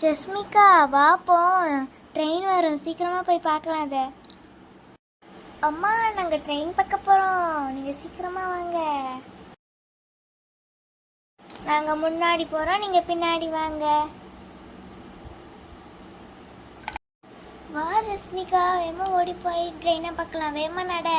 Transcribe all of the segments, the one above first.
ஜஸ்மிகா வா போவோம். ட்ரெயின் வரும். சீக்கிரமாக போய் பார்க்கலாம் அதை. அம்மா நாங்கள் ட்ரெயின் பார்க்க போகிறோம் நீங்கள் சீக்கிரமாக வாங்க. நாங்கள் முன்னாடி போகிறோம் நீங்கள் பின்னாடி வாங்க. வா ஜஸ்மிகா. வேமா ஓடி போய் ட்ரெயினை பார்க்கலாம். வேமா நட.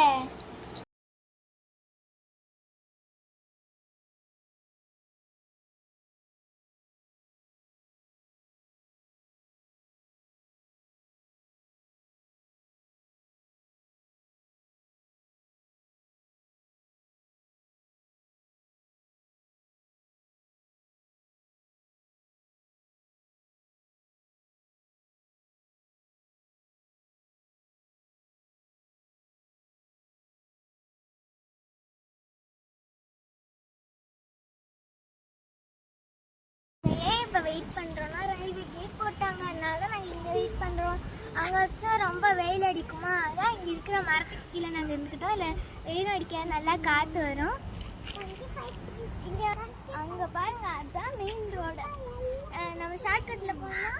வெயிட் பண்ணுறோன்னா ரயில்வே கேட் போட்டாங்க. அதனால தான் நாங்கள் இங்கே வெயிட் பண்ணுறோம் அங்கே வச்சா ரொம்ப வெயில் அடிக்குமா? அதான் இங்கே இருக்கிற மரத்துக்கு கீழே நாங்கள் இருந்துக்கிட்டோம் இல்லை வெயில் அடிக்க நல்லா காற்று வரும். இங்கே அங்கே பாருங்கள் அதுதான் மெயின் ரோடு நம்ம ஷார்ட்கட்டில் போனால்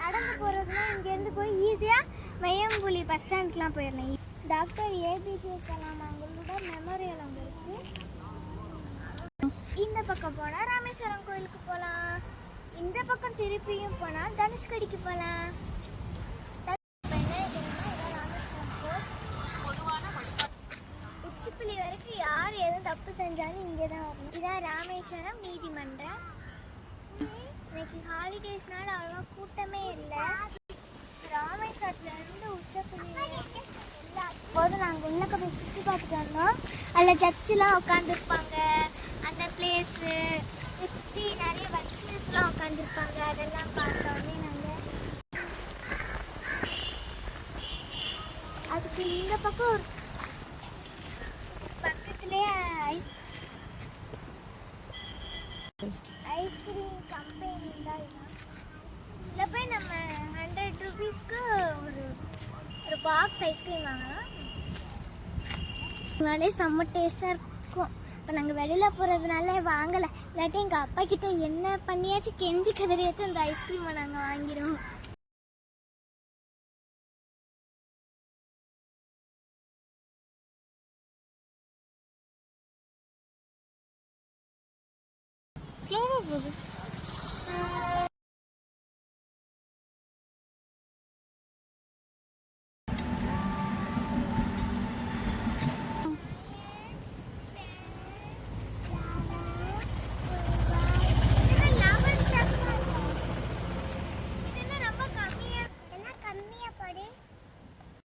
நடந்து போகிறதுனா இங்கேருந்து போய் ஈஸியாக மையம்புலி பஸ் ஸ்டாண்ட்லாம் போயிடலாம். டாக்டர் ஏபிஜே கலாம் அவங்களோட மெமோரியல் அங்கே இருக்குது இந்த பக்கம் போனால் ராமேஸ்வரம் கோயிலுக்கு போகலாம் இந்த பக்கம் திருப்பியும் போனால் தனுஷ்கடிக்கு போகலாம் உச்சிப்புலி வரைக்கும் யார் எதுவும் தப்பு செஞ்சாலும் இங்கே தான் வரணும். இதான் ராமேஸ்வரம் நீதிமன்றம் இன்னைக்கு ஹாலிடேஸ்னால அவ்வளோ கூட்டமே இல்லை. ராமேஸ்வரத்துல இருந்து உச்சப்புலி போது நாங்கள் உள்ள போய் சுற்றி பார்த்துட்டு வந்தோம் அதில் சர்ச்செலாம் உட்காந்துருப்பாங்க அந்த பிளேஸு சுற்றி நிறைய பஸ்லாம் உட்காந்துருப்பாங்க அதெல்லாம் பார்த்தோன்னே நாங்கள் அதுக்கு இந்த பக்கம் ஒரு பக்கத்துலேயே ஐஸ் ஐஸ்கிரீம் கம்பெனி இருந்தால் இதில் போய் நம்ம ஹண்ட்ரட் ருபீஸ்க்கு ஒரு ஒரு பாக்ஸ் ஐஸ்கிரீம் வாங்கலாம். அதனாலே செம்ம டேஸ்ட்டாக இருக்கும். இப்போ நாங்கள் வெளியில் போகிறதுனால வாங்கலை. இல்லாட்டி எங்கள் அப்பா கிட்ட என்ன பண்ணியாச்சும் கெஞ்சி கதறியாச்சும் அந்த ஐஸ்கிரீமை நாங்கள் வாங்கிடுவோம் Slow,